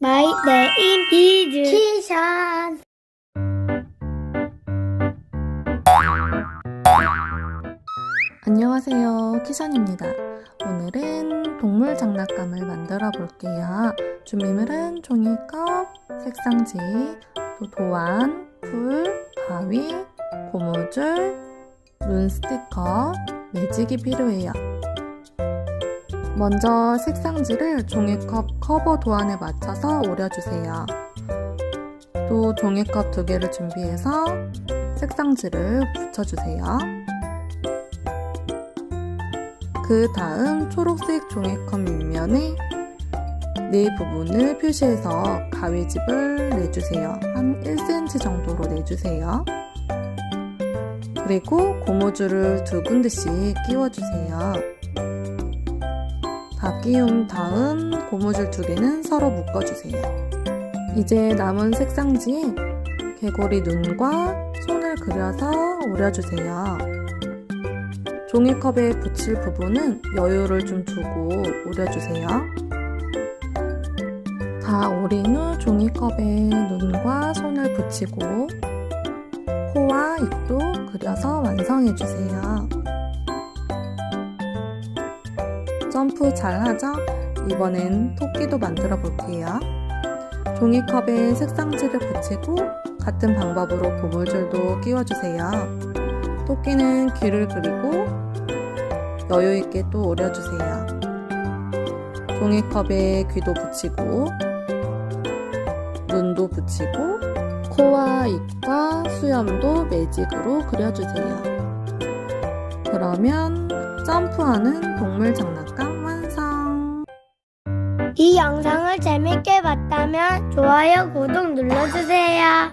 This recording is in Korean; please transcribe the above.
My name is 키션. 안녕하세요. 키션입니다. 오늘은 동물 장난감을 만들어 볼게요. 준비물은 종이컵, 색상지, 또 도안, 풀, 가위, 고무줄, 눈 스티커, 매직이 필요해요. 먼저 색상지를 종이컵 커버 도안에 맞춰서 오려주세요. 또 종이컵 두 개를 준비해서 색상지를 붙여주세요. 그 다음 초록색 종이컵 밑면에 네 부분을 표시해서 가위집을 내주세요. 한 1cm 정도로 내주세요. 그리고 고무줄을 두 군데씩 끼워주세요. 다 끼운 다음 고무줄 두 개는 서로 묶어주세요. 이제 남은 색상지에 개구리 눈과 손을 그려서 오려주세요. 종이컵에 붙일 부분은 여유를 좀 두고 오려주세요. 다 오린 후 종이컵에 눈과 손을 붙이고 코와 입도 그려서 완성해주세요. 점프 잘 하죠? 이번엔 토끼도 만들어 볼게요. 종이컵에 색상지를 붙이고 같은 방법으로 고무줄도 끼워주세요. 토끼는 귀를 그리고 여유 있게 또 오려주세요. 종이컵에 귀도 붙이고 눈도 붙이고 코와 입과 수염도 매직으로 그려주세요. 그러면 점프하는 동물 장난감 완성! 이 영상을 재밌게 봤다면 좋아요, 구독 눌러주세요.